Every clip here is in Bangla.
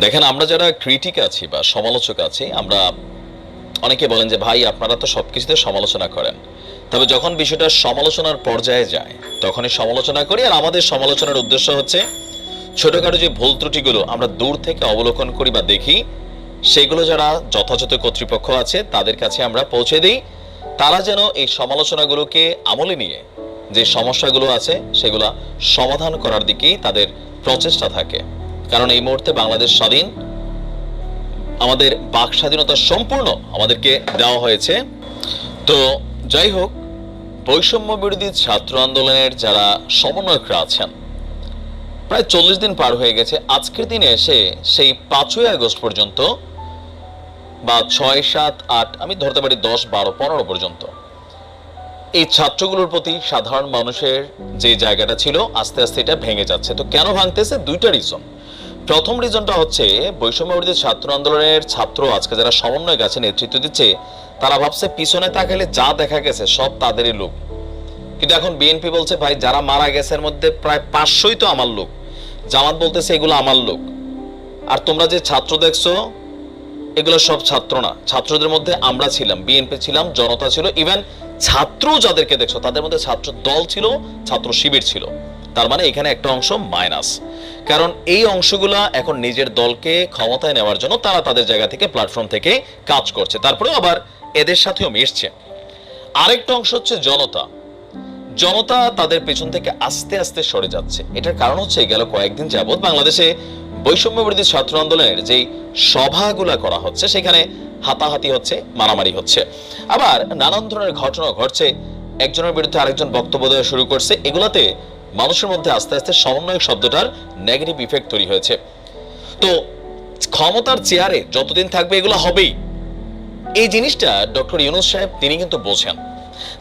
দেখেন, আমরা যারা ক্রিটিক আছি বা সমালোচক আছি, আমরা অনেকে বলেন যে, ভাই, আপনারা তো সবকিছুতে সমালোচনা করেন। তবে যখন বিষয়টা সমালোচনার পর্যায়ে যায়, তখনই সমালোচনা করি। আর আমাদের সমালোচনার উদ্দেশ্য হচ্ছে, ছোটখাটো যে ভুল ত্রুটিগুলো আমরা দূর থেকে অবলোকন করি বা দেখি, সেগুলো যারা যথাযথ কর্তৃপক্ষ আছে, তাদের কাছে আমরা পৌঁছে দিই। তারা যেন এই সমালোচনাগুলোকে আমলে নিয়ে যে সমস্যাগুলো আছে, সেগুলো সমাধান করার দিকেই তাদের প্রচেষ্টা থাকে। কারণ এই মুহূর্তে বাংলাদেশ স্বাধীন। আমাদের বাক স্বাধীনতা সম্পূর্ণ আমাদেরকে দেওয়া হয়েছে। তো যাই হোক, বৈষম্য বিরোধী ছাত্র আন্দোলনের যারা সমন্বয়করা আছেন, প্রায় চল্লিশ দিন পার হয়ে গেছে। আজকের দিনে এসে সেই পাঁচই আগস্ট পর্যন্ত বা ছয়, সাত, আট, আমি ধরতে পারি দশ, বারো, পনেরো পর্যন্ত এই ছাত্রগুলোর প্রতি সাধারণ মানুষের যে জায়গাটা ছিল, আস্তে আস্তে এটা ভেঙে যাচ্ছে। তো কেন ভাঙতেছে? দুইটা রিজন প্রথম রিজনটা হচ্ছে বৈষম্য বিরোধী ছাত্র আন্দোলনের ছাত্র আজকে যারা সমন্বয় আছে নেতৃত্ব দিচ্ছে, তারা ভাবছে পিছনে তাকালে যা দেখা গেছে সব তাদেরই লোক। কিন্তু এখন বিএনপি বলছে, ভাই, যারা মারা গেছে এর মধ্যে প্রায় পাঁচশোই তো আমার লোক। জামাত বলতেছে এগুলো আমার লোক। আর তোমরা যে ছাত্র দেখছ, এগুলো সব ছাত্র না। ছাত্রদের মধ্যে আমরা ছিলাম, বিএনপি ছিলাম, জনতা ছিল। ইভেন ছাত্র যাদেরকে দেখছ, তাদের মধ্যে ছাত্র দল ছিল, ছাত্র শিবির ছিল। তার মানে এখানে একটা অংশ মাইনাস। কারণ এই অংশগুলা এখন নিজের দলকে ক্ষমতায় নেওয়ার জন্য তারা তাদের জায়গা থেকে প্ল্যাটফর্ম থেকে কাজ করছে। তারপরেও আবার এদের সাথেও মিশছে। আরেকটা অংশ হচ্ছে জনতা। জনতা তাদের পেছন থেকে আস্তে আস্তে সরে যাচ্ছে। এটার কারণ হচ্ছে গেল কয়েকদিন যাবৎ বাংলাদেশে বৈষম্য বিরোধী ছাত্র আন্দোলনের যেই সভাগুলা করা হচ্ছে, সেখানে হাতাহাতি হচ্ছে, মারামারি হচ্ছে। আবার নানান ধরনের ঘটনা ঘটছে। একজনের বিরুদ্ধে আরেকজন বক্তব্য দেওয়া শুরু করছে। এগুলাতে মানুষের মধ্যে আস্তে আস্তে সমন্বয়ক শব্দটার নেগেটিভ ইফেক্ট তৈরি হয়েছে। তো ক্ষমতার চেয়ারে যতদিন থাকবে এগুলো হবেই। এই জিনিসটা ডক্টর ইউনুস সাহেব, তিনি কিন্তু বোঝেন।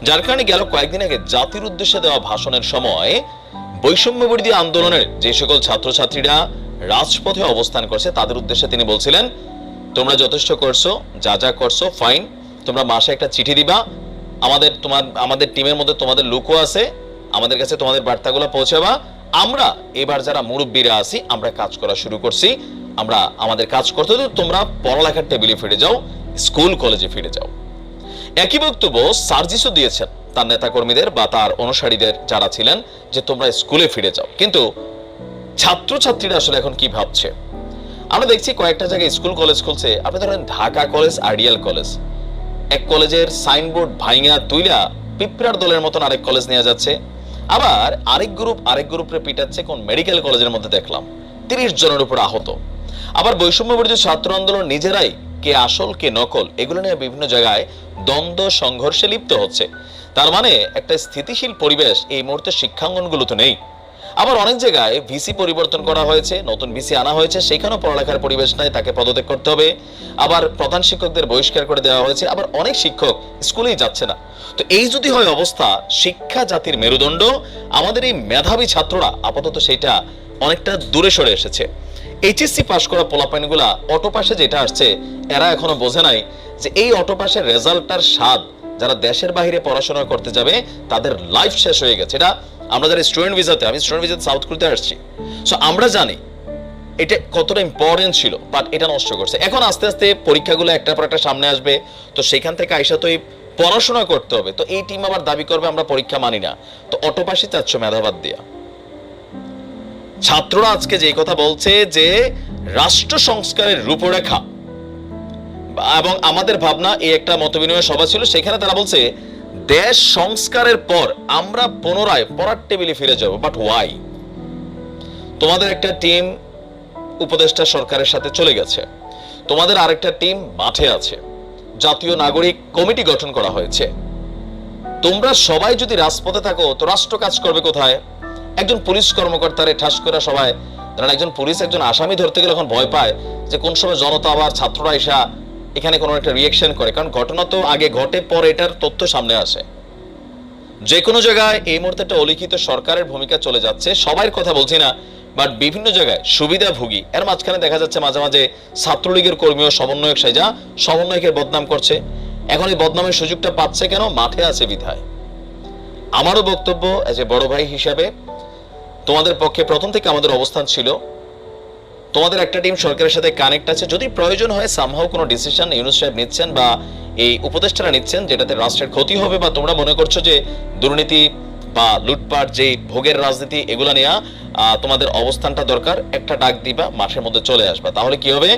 যার কারণে গেল কয়েকদিন আগে জাতির উদ্দেশ্যে দেওয়া ভাষণের সময় বৈষম্য বিরোধী আন্দোলনের যে সকল ছাত্রছাত্রীরা রাজপথে অবস্থান করছে, তাদের উদ্দেশ্যে তিনি বলছিলেন, তোমরা যথেষ্ট করছ, যা যা করছ ফাইন তোমরা মাসে একটা চিঠি দিবা। আমাদের তোমার, আমাদের টিমের মধ্যে তোমাদের লুকও আছে আমাদের কাছে তোমাদের বার্তাগুলো পৌঁছাবা। আমরা এবার যারা মুরব্বীরা আছি, আমরা কাজ করা শুরু করছি। আমরা আমাদের কাজ করতে তোমরা পড়ালেখার টেবিলে ফিরে যাও, স্কুল, কলেজে ফিরে যাও। একই বক্তব্য সার্জিসও দিয়েছেন, তার নেতাকর্মীদের বা তার অনুসারীদের যারা ছিলেন, যে তোমরা স্কুলে ফিরে যাও। কিন্তু ছাত্রছাত্রীরা আসলে এখন কি ভাবছে? আমরা দেখছি কয়েকটা জায়গায় স্কুল, কলেজ খুলছে। আপনি ধরেন ঢাকা কলেজ, আইডিয়াল কলেজ। এক কলেজের সাইনবোর্ড ভাইঙা তুইলা পিঁপড়ার দলের মতন আরেক কলেজ নেওয়া যাচ্ছে। আবার আরেক গ্রুপ আরেক গ্রুপে পিটাচ্ছে কোন মেডিকেল কলেজের মধ্যে দেখলাম। তিরিশ জনের উপর আহত। আবার বৈষম্য ছাত্র আন্দোলন নিজেরাই কে আসল, কে নকল, এগুলো নিয়ে বিভিন্ন জায়গায় দ্বন্দ্ব, সংঘর্ষে লিপ্ত হচ্ছে। তার মানে একটা স্থিতিশীল পরিবেশ এই মুহূর্তে শিক্ষাঙ্গনগুলোতে নেই। আবার অনেক জায়গায় ভিসি পরিবর্তন করা হয়েছে, নতুন ভিসি আনা হয়েছে, সেখানেও পড়ালেখার পরিবেশ নাই, তাকে পদত্যাগ করতে হবে। আবার প্রধান শিক্ষকদের বহিষ্কার করে দেওয়া হয়েছে, আবার অনেক শিক্ষক স্কুলেই যাচ্ছে না। তো এই যদি হয় অবস্থা, শিক্ষা জাতির মেরুদণ্ড, আমাদের এই মেধাবী ছাত্ররা আপাতত সেটা অনেকটা দূরে সরে এসেছে। এইচএসসি পাশ করা পোলাপাইনগুলা অটো পাশে যেটা আসছে, এরা এখনও বোঝে নাই যে এই অটো পাশের রেজাল্টটার স্বাদ যারা দেশের বাইরে পড়াশোনা করতে যাবে, তাদের লাইফ শেষ হয়ে গেছে। এটা আমরা যারা স্টুডেন্ট ভিসাতে আমি স্টুডেন্ট ভিসাতে সাউথ কোরিয়াতে আসছি। সো আমরা জানি এটা কতটা ইম্পর্টেন্ট ছিল বাট এটা নষ্ট করছে। এখন আস্তে আস্তে পরীক্ষাগুলো একটার পর একটা সামনে আসবে, তো সেখান থেকে আইসা তো এই পড়াশোনা করতে হবে। তো এই টিম আবার দাবি করবে, আমরা পরীক্ষা মানি না। তো অটোপাশি চাচ্ছ মেধাবাদ দিয়া। ছাত্ররা আজকে যে কথা বলছে যে, রাষ্ট্র সংস্কারের রূপরেখা এবং আমাদের ভাবনা এই একটা মতবিনিময় সভা ছিল, সেখানে তারা বলছে, দেশ সংস্কারের পর আমরা পুনরায় পড়ার টেবিলে ফিরে যাব। বাট ওয়াই তোমাদের একটা টিম উপদেষ্টা সরকারের সাথে চলে গেছে। তোমাদের আরেকটা টিম মাঠে আছে। জাতীয় নাগরিক কমিটি গঠন করা হয়েছে। তোমরা সবাই যদি রাজপথে থাকো, তো রাষ্ট্র কাজ করবে কোথায়? একজন পুলিশ কর্মকর্তারে ঠাস করে সবাই ধরেন একজন পুলিশ একজন আসামি ধরতে গেলে এখন ভয় পায় যে কোন সময় জনতা আবার ছাত্ররা এসা এখানে কোনো একটা রিয়েকশন করে। কারণ ঘটনা তো আগে ঘটে, পরে এটার তথ্য সামনে আসে। যে কোনো জায়গায় এই মুহূর্তে একটা অলিখিত সরকারের ভূমিকা চলে যাচ্ছে। সবার কথা বলছি না বাট বিভিন্ন জায়গায় সুবিধাভোগী। এর মাঝখানে দেখা যাচ্ছে মাঝে মাঝে ছাত্রলীগের কর্মী ও সমন্বয়ক সাইজা সমন্বয়কের বদনাম করছে। এখন এই বদনামের সুযোগটা পাচ্ছে কেন? মাঠে আছে বিধায়। আমারও বক্তব্য এজ এ বড় ভাই হিসাবে, তোমাদের পক্ষে প্রথম থেকে আমাদের অবস্থান ছিল তোমাদের একটা টিম সরকারের সাথে কানেক্ট আছে। যদি প্রয়োজন হয় সামহাও কোনো ডিসিশন ইউনুস সাহেব নিচ্ছেন বা এই উপদেষ্টারা নিচ্ছেন, যেটাতে রাষ্ট্রের ক্ষতি হবে বা তোমরা মনে করছ যে দুর্নীতি বা লুটপাট, যে ভোগের রাজনীতি, এগুলো নিয়ে তোমাদের অবস্থানটা দরকার, একটা ডাক দিবা, মাঠের মধ্যে চলে আসবা। তাহলে কি হবে?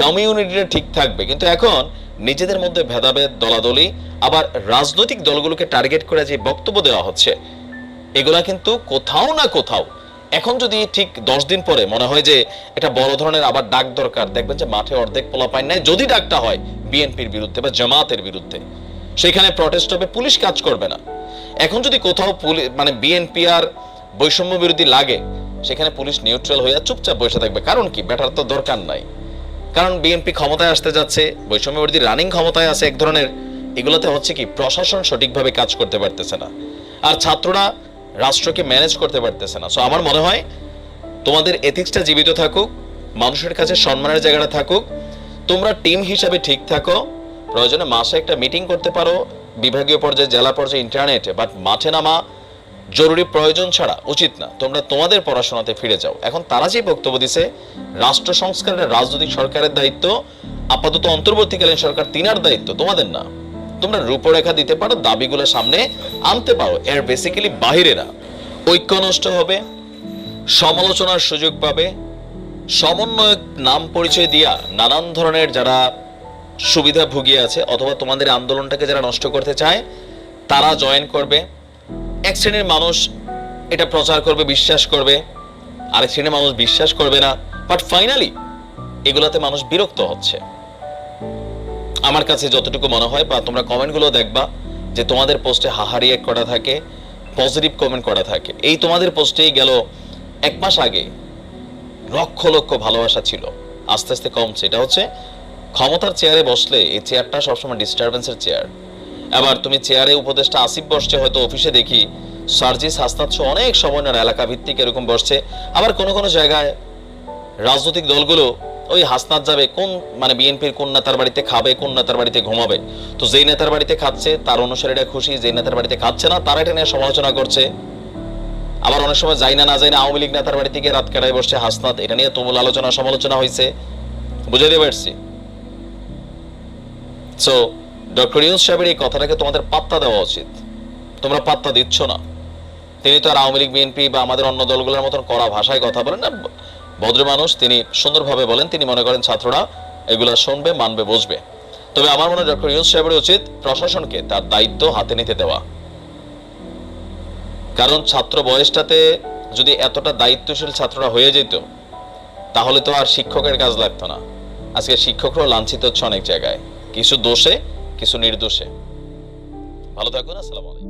কমিউনিটিটা ঠিক থাকবে। কিন্তু এখন নিজেদের মধ্যে ভেদাভেদ, দলাদলি, আবার রাজনৈতিক দলগুলোকে টার্গেট করে যে বক্তব্য দেওয়া হচ্ছে, এগুলা কিন্তু কোথাও না কোথাও এখন যদি ঠিক দশ দিন পরে মনে হয় যে এটা বড় ধরনের আবার ডাক দরকার, দেখবেন যে মাঠে অর্ধেক পোলা পায় নাই যদি ডাকটা হয় বিএনপির বিরুদ্ধে বা জামাতের বিরুদ্ধে, সেখানে প্রটেস্ট হবে, পুলিশ কাজ করবে না। এখন যদি কোথাও মানে বিএনপি আর বৈষম্য বিরোধী লাগে, সেখানে পুলিশ নিউট্রাল হয়ে চুপচাপ বসে থাকবে। কারণ কি? ব্যাটার তো দরকার নাই। কারণ বিএনপি ক্ষমতায় আসতে যাচ্ছে, বৈষম্য বিরোধী রানিং ক্ষমতায় আছে এক ধরনের, এগুলোতে হচ্ছে কি, প্রশাসন সঠিকভাবে কাজ করতে পারতেছে না। আর ছাত্ররা রাষ্ট্রকে ম্যানেজ করতে পারতেছে না। সো আমার মনে হয় তোমাদের এথিক্সটা জীবিত থাকুক, মানুষের কাছে সম্মানের জায়গাটা থাকুক, তোমরা টিম হিসাবে ঠিক থাকো, প্রয়োজনে মাসে একটা মিটিং করতে পারো, বিভাগীয় পর্যায়ে, জেলা পর্যায়ে ইন্টারনেটে বাট মাঠে নামা জরুরি প্রয়োজন ছাড়া উচিত না। তোমরা তোমাদের পড়াশোনাতে ফিরে যাও। এখন তারা যে বক্তব্য দিছে, রাষ্ট্র সংস্কারের রাজনৈতিক সরকারের দায়িত্ব, আপাতত অন্তর্বর্তীকালীন সরকার তিনার দায়িত্ব, তোমাদের না। তোমরা রূপরেখা দিতে পারো, দাবিগুলো সামনে আনতে পারো। এর বেসিক্যালি বাহিরে না ঐক্য নষ্ট হবে, সমালোচনার সুযোগ পাবে, সমন্বয়ক নাম পরিচয় দিয়া নানান ধরনের যারা সুবিধা ভুগিয়ে আছে অথবা তোমাদের আন্দোলনটাকে যারা নষ্ট করতে চায়, তারা জয়েন করবে। এক শ্রেণির মানুষ এটা প্রচার করবে, বিশ্বাস করবে। আরেক শ্রেণির মানুষ বিশ্বাস করবে না। বাট ফাইনালি এগুলাতে মানুষ বিরক্ত হচ্ছে। আমার কাছে যতটুকু মনে হয়, বা তোমরা কমেন্টগুলো দেখবা যে তোমাদের পোস্টে হাহারি এক করা থাকে পজিটিভ কমেন্ট করা থাকে। এই তোমাদের পোস্টেই গেল এক মাস আগে লক্ষ লক্ষ ভালোবাসা ছিল। আস্তে আস্তে কমছে। এটা হচ্ছে ক্ষমতার চেয়ারে বসলে এই চেয়ারটা সবসময় ডিস্টারবেন্সের চেয়ার আবার তুমি চেয়ারে উপদেষ্টা আসিফ বসছে, হয়তো অফিসে দেখি। সার্জিস হাসনাত সহ অনেক সময় এলাকা ভিত্তিক এরকম বসছে। আবার কোনো কোনো জায়গায় রাজনৈতিক দলগুলো ওই হাসনাত যাবে, কোন মানে বিএনপির কোন নেতার বাড়িতে খাবে, কোন নেতার বাড়িতে ঘুমাবে? তো যেই নেতার বাড়িতে খাচ্ছে, তার অনুসারীরা খুশি, যেই নেতার বাড়িতে খাচ্ছে না, তারা এটা নিয়ে সমালোচনা করছে। আবার অনেক সময় যাই না না যাই না, আওয়ামী লীগ নেতার বাড়ি থেকে রাত কাটায় বসছে হাসনাত, এটা নিয়ে তুমুল আলোচনা, সমালোচনা হয়েছে বুঝাইতে পারছি? সো ডক্টর ইউনুস সাহেবের এই কথাটাকে তোমাদের পাত্তা দেওয়া উচিত। তোমরা পাত্তা দিচ্ছ না। তিনি তো আর আওয়ামী লীগ, বিএনপি বা আমাদের অন্য দলগুলোর মতন করা ভাষায় কথা বলেন না ভদ্র মানুষ, তিনি সুন্দরভাবে বলেন, তিনি মনে করেন, ছাত্ররা এগুলা শুনবে, মানবে, বুঝবে। তবে আমার মনে ডক্টর ইউনুস সাহেবের উচিত প্রশাসনকে তার দায়িত্ব হাতে নিতে দেওয়া। কারণ ছাত্র বয়সটাতে যদি এতটা দায়িত্বশীল ছাত্ররা হয়ে যেত, তাহলে তো আর শিক্ষকের কাজ লাগতো না। আজকে শিক্ষকরাও লাঞ্ছিত হচ্ছে অনেক জায়গায়। কিছু দোষে, কিছু নির্দোষে। ভালো থাকুন, আসসালামু আলাইকুম।